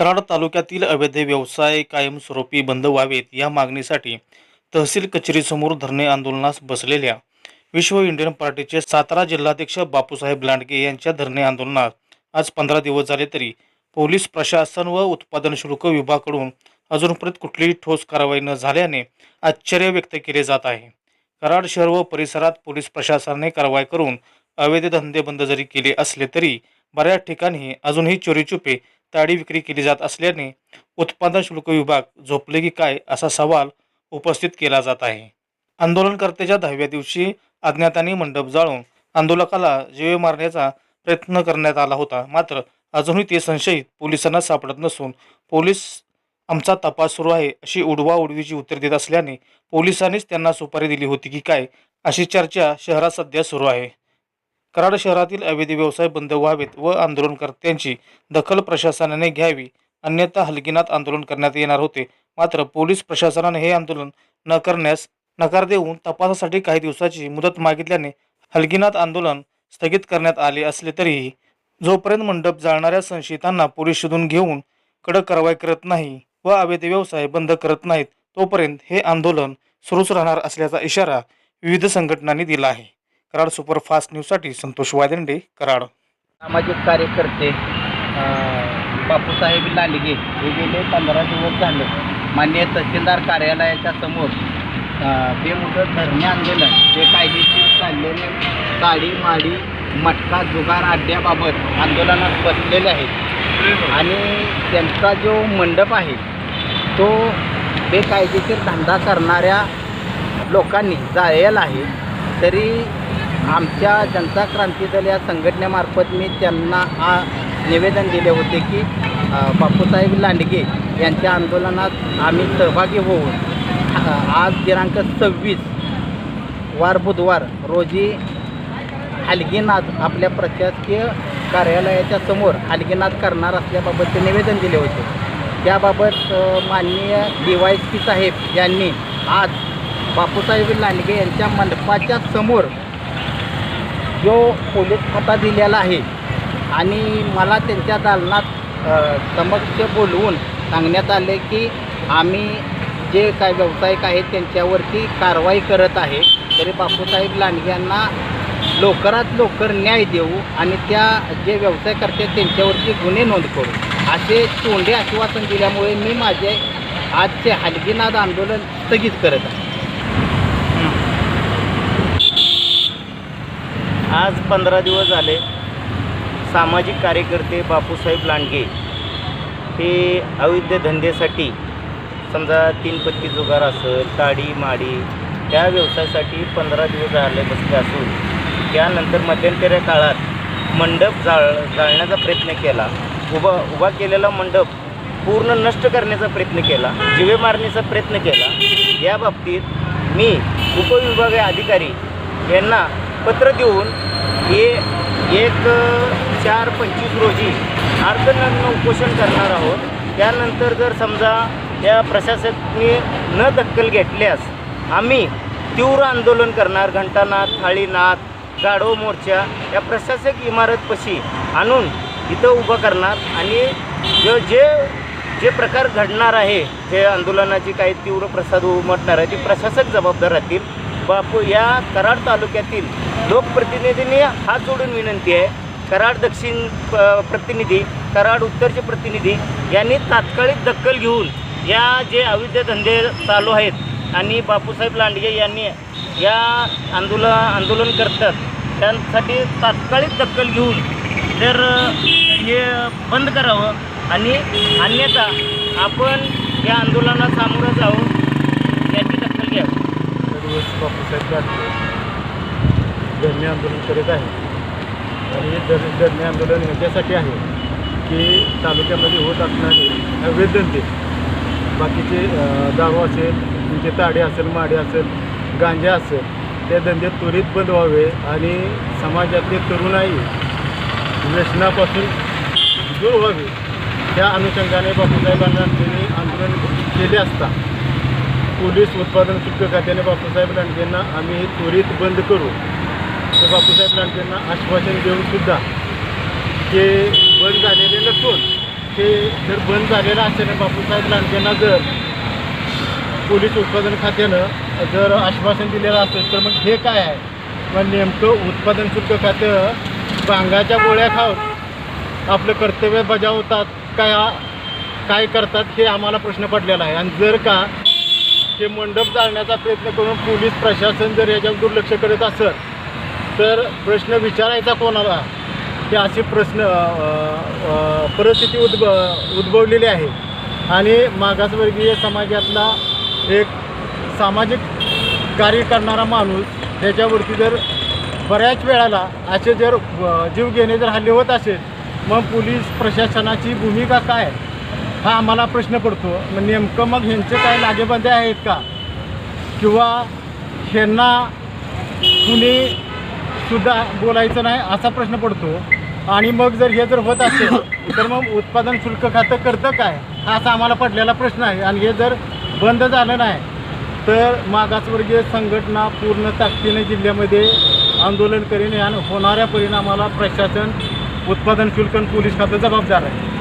कराड तालुक्यातील अवैध व्यवसाय कायमस्वरूपी बंद व्हावेत या मागणीसाठी तहसील कचेरीसमोर धरणे आंदोलनास बसलेल्या विश्व इंडियन पार्टीचे सातारा जिल्हाध्यक्ष बापूसाहेब लांडगे यांच्या धरणे आंदोलनात आज पंधरा दिवस झाले तरी पोलीस प्रशासन व उत्पादन शुल्क विभागाकडून अजूनपर्यंत कुठलीही ठोस कारवाई न झाल्याने आश्चर्य व्यक्त केले जात आहे. कराड शहर व परिसरात पोलीस प्रशासनाने कारवाई करून अवैध धंदे बंद जरी केले असले तरी बऱ्याच ठिकाणी अजूनही चोरीचुपे ताडी विक्री केली जात असल्याने उत्पादन शुल्क विभाग झोपले की काय असा सवाल उपस्थित केला जात आहे. आंदोलनकर्त्याच्या दहाव्या दिवशी अज्ञातांनी मंडप जाळून आंदोलकाला जीवे मारण्याचा प्रयत्न करण्यात आला होता. मात्र अजूनही ते संशयित पोलिसांना सापडत नसून पोलीस आमचा तपास सुरू आहे अशी उडवा उडवीची उत्तर देत असल्याने पोलिसांनीच त्यांना सुपारी दिली होती की काय अशी चर्चा शहरात सध्या सुरू आहे. कराड शहरातील अवैध व्यवसाय बंद व्हावेत व आंदोलनकर्त्यांची दखल प्रशासनाने घ्यावी. अन्यथा हलगिनात आंदोलन करण्यात येणार होते. मात्र पोलीस प्रशासनाने हे आंदोलन न करण्यास नकार देऊन तपासासाठी काही दिवसाची मुदत मागितल्याने हलगिनात आंदोलन स्थगित करण्यात आले असले तरीही जोपर्यंत मंडप जाळणाऱ्या संशयितांना पोलीस शोधून घेऊन कडक कारवाई करत नाही व अवैध व्यवसाय बंद करत नाहीत तोपर्यंत हे आंदोलन सुरूच राहणार असल्याचा इशारा विविध संघटनांनी दिला आहे. कराड सुपरफास्ट न्यूजसाठी संतोष वादेंडे कराड. सामाजिक कार्यकर्ते बापूसाहेब लांडगे हे गेले पंधरा दिवस झाले. माननीय तहसीलदार कार्यालयाच्या समोर बेमुदत धरणे आंदोलन जे कायदेशीर चाललेले गाडी माडी मटका जुगार अड्ड्याबाबत आंदोलनात बसलेले आहेत. आणि त्यांचा जो मंडप आहे तो बेकायदेशीर धंदा करणाऱ्या लोकांनी जाळलेला आहे. तरी आमच्या जनता क्रांती दल या संघटनेमार्फत मी त्यांना आ निवेदन दिले होते की बापूसाहेब लांडगे यांच्या आंदोलनात आम्ही सहभागी होऊन आज दिनांक सव्वीस वार बुधवार रोजी हलगीनाथ आपल्या प्रशासकीय कार्यालयाच्या समोर हलगीनाथ करणार असल्याबाबतचे निवेदन दिले होते. त्याबाबत माननीय डी वाय पी साहेब यांनी आज बापूसाहेब लांडगे यांच्या मंडपाच्या समोर जो पोलीस खाता दिलेला आहे आणि मला त्यांच्या दालनात समक्ष बोलवून सांगण्यात आले की आम्ही जे काय व्यावसायिक आहेत त्यांच्यावरती कारवाई करत आहे. तरी बापूसाहेब लांडग्यांना लवकरात लवकर न्याय देऊ आणि त्या जे व्यवसाय करतात त्यांच्यावरती गुन्हे नोंद करू. असे तोंडे आश्वासन दिल्यामुळे मी माझे आजचे हलगीनाद आंदोलन स्थगित करत आहे. आज पंधरा दिवस झाले सामाजिक कार्यकर्ते बापूसाहेब लांडगे हे अवैध धंद्यासाठी समजा तीन पत्ती जुगार असेल ताडी माडी त्या व्यवसायासाठी पंधरा दिवस झाले बसले असून त्यानंतर मध्यंतरी काळात मंडप जाळ जाळण्याचा प्रयत्न केला. उभा उभा केलेला मंडप पूर्ण नष्ट करण्याचा प्रयत्न केला जिवे मारण्याचा प्रयत्न केला. या बाबतीत मी उपविभागीय अधिकारी यांना पत्र देऊन हे एक चार पंचवीस रोजी अर्धनग्न उपोषण करणार आहोत. त्यानंतर जर समजा या प्रशासकाने न दखल घेतल्यास आम्ही तीव्र आंदोलन करणार. घंटानाथ थाळीनाथ गाढव मोर्चा या प्रशासक इमारतपाशी आणून इथं उभं करणार. आणि जो जे जे प्रकार घडणार आहे जे आंदोलनाची काही तीव्र प्रसाद उमटणार आहे ते प्रशासक जबाबदार राहतील. बापू या कराड तालुक्यातील लोकप्रतिनिधींनी हात जोडून विनंती आहे. कराड दक्षिण प- प्रतिनिधी कराड उत्तरचे प्रतिनिधी यांनी तात्काळिक दखल घेऊन या जे अवैध धंदे चालू आहेत आणि बापूसाहेब लांडगे यांनी या आंदोलन आंदोलन करतात त्यांसाठी तात्काळिक दखल घेऊन तर हे बंद करावं आणि अन्यथा आपण या आंदोलनात सामोरं जाऊन याची दखल घ्यावी. बापूसाहेब लांडगे धरणे आंदोलन करीत आहे. आणि हे धर धरणे आंदोलन ह्याच्यासाठी आहे की तालुक्यामध्ये होत असणारे वेदनते धंदे. बाकीचे दारू असेल तुमचे ताडे असेल माडे असेल गांजा असेल ते धंदे त्वरित बंद व्हावे आणि समाजातले तरुणाई व्यसनापासून दूर व्हावे. त्या अनुषंगाने बापूसाहेबांना त्यांनी आंदोलन केले असता पोलीस उत्पादन शुल्क खात्याने बापूसाहेब रांडेंना आम्ही हे त्वरित बंद करू. बापूसाहेब लांडगेंना आश्वासन देऊन सुद्धा ते बंद झालेले नसून ते जर बंद झालेलं असेल बापूसाहेब लांडगेंना जर पोलीस उत्पादन खात्यानं जर आश्वासन दिलेलं असेल तर मग हे काय आहे? मग नेमकं उत्पादन शुल्क खातं भांगाच्या गोळ्या खाऊन आपलं कर्तव्य बजावतात काय काय करतात हे आम्हाला प्रश्न पडलेला आहे. आणि जर का हे मंडप जाळण्याचा प्रयत्न करून पोलीस प्रशासन जर याच्यावर दुर्लक्ष करत असेल तर प्रश्न विचारायचा कोणाला? की असे प्रश्न परिस्थिती उद्भ उद्भवलेली आहे. आणि मागासवर्गीय समाजातला एक सामाजिक कार्य करणारा माणूस त्याच्यावरती जर बऱ्याच वेळाला असे जर जीव घेणे जर हल्ले होत असेल मग पोलीस प्रशासनाची भूमिका काय? हा आम्हाला प्रश्न पडतो. मग नेमकं मग ह्यांचे काय लागेबंदे आहेत का? किंवा ह्यांना कुणी सुद्धा बोलायचं नाही असा प्रश्न पडतो. आणि मग जर हे जर होत असेल तर मग उत्पादन शुल्क खातं करतं काय? हा असा आम्हाला पडलेला प्रश्न आहे. आणि हे जर बंद झालं नाही तर मागासवर्गीय संघटना पूर्ण ताकदीने जिल्ह्यामध्ये आंदोलन करेन. आणि होणाऱ्या परिणामाला प्रशासन उत्पादन शुल्क आणि पोलीस खातं जबाबदार आहे.